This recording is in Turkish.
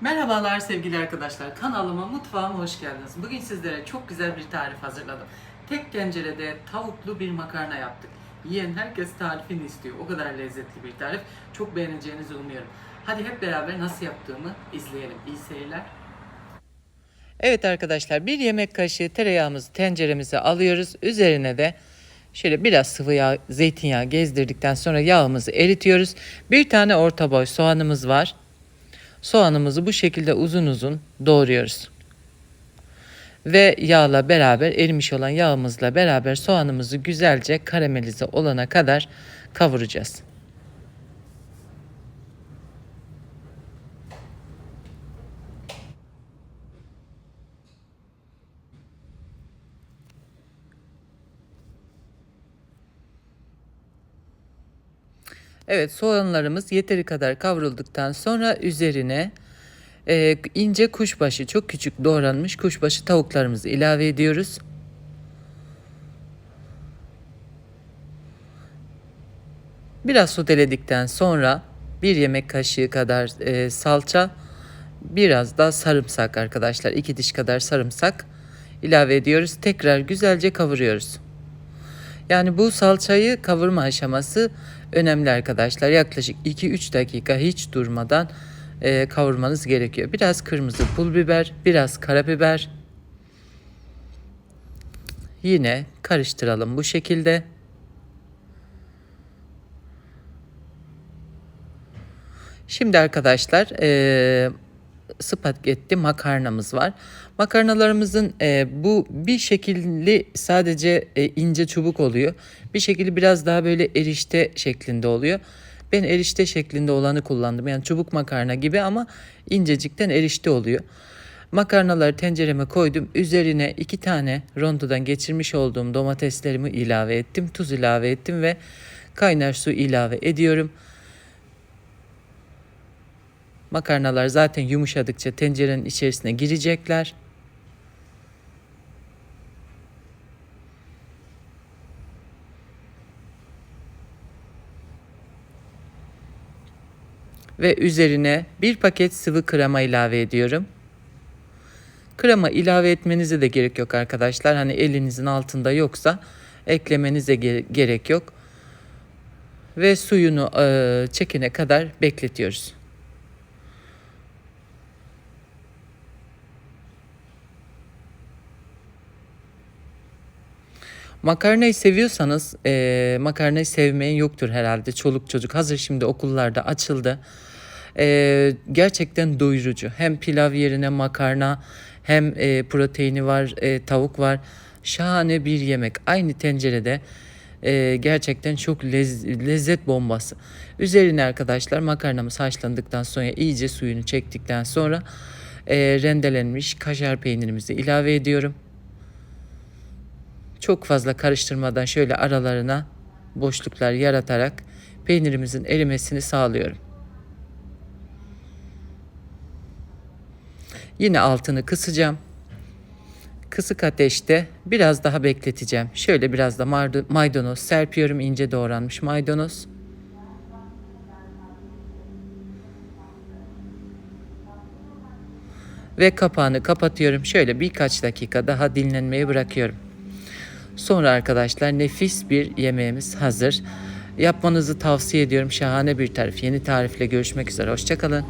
Merhabalar sevgili arkadaşlar. Kanalıma, mutfağıma hoş geldiniz. Bugün sizlere çok güzel bir tarif hazırladım. Tek tencerede tavuklu bir makarna yaptık. Yiyen herkes tarifini istiyor. O kadar lezzetli bir tarif. Çok beğeneceğinizi umuyorum. Hadi hep beraber nasıl yaptığımı izleyelim. İyi seyirler. Evet arkadaşlar bir yemek kaşığı tereyağımızı tenceremize alıyoruz. Üzerine de şöyle biraz sıvı yağ, zeytinyağı gezdirdikten sonra yağımızı eritiyoruz. Bir tane orta boy soğanımız var. Soğanımızı bu şekilde uzun uzun doğruyoruz. Ve yağla beraber erimiş olan yağımızla beraber soğanımızı güzelce karamelize olana kadar kavuracağız. Evet soğanlarımız yeteri kadar kavrulduktan sonra üzerine e, ince kuşbaşı çok küçük doğranmış kuşbaşı tavuklarımızı ilave ediyoruz. Biraz soteledikten sonra bir yemek kaşığı kadar e, salça, biraz da sarımsak arkadaşlar. iki diş kadar sarımsak ilave ediyoruz. Tekrar güzelce kavuruyoruz. Yani bu salçayı kavurma aşaması önemli arkadaşlar. Yaklaşık 2-3 dakika hiç durmadan e, kavurmanız gerekiyor. Biraz kırmızı pul biber, biraz karabiber. Yine karıştıralım bu şekilde. Şimdi arkadaşlar e, spagetti makarnamız var. Makarnalarımızın e, bu bir şekilli sadece e, ince çubuk oluyor. Bir şekilde biraz daha böyle erişte şeklinde oluyor. Ben erişte şeklinde olanı kullandım. Yani çubuk makarna gibi ama incecikten erişte oluyor. Makarnaları tencereme koydum. Üzerine iki tane rondodan geçirmiş olduğum domateslerimi ilave ettim. Tuz ilave ettim ve kaynar su ilave ediyorum. Makarnalar zaten yumuşadıkça tencerenin içerisine girecekler. Ve üzerine bir paket sıvı krema ilave ediyorum. Krema ilave etmenize de gerek yok arkadaşlar. Hani elinizin altında yoksa eklemenize gerek yok. Ve suyunu çekene kadar bekletiyoruz. Makarnayı seviyorsanız e, makarnayı sevmeyen yoktur herhalde. Çoluk çocuk hazır şimdi okullarda açıldı. E, gerçekten doyurucu. Hem pilav yerine makarna hem e, proteini var, e, tavuk var. Şahane bir yemek. Aynı tencerede e, gerçekten çok lez, lezzet bombası. Üzerine arkadaşlar makarnamız haşlandıktan sonra iyice suyunu çektikten sonra e, rendelenmiş kaşar peynirimizi ilave ediyorum. Çok fazla karıştırmadan şöyle aralarına boşluklar yaratarak peynirimizin erimesini sağlıyorum. Yine altını kısacağım. Kısık ateşte biraz daha bekleteceğim. Şöyle biraz da maydanoz serpiyorum ince doğranmış maydanoz. Ve kapağını kapatıyorum. Şöyle birkaç dakika daha dinlenmeye bırakıyorum. Sonra arkadaşlar nefis bir yemeğimiz hazır. Yapmanızı tavsiye ediyorum. Şahane bir tarif. Yeni tarifle görüşmek üzere. Hoşçakalın.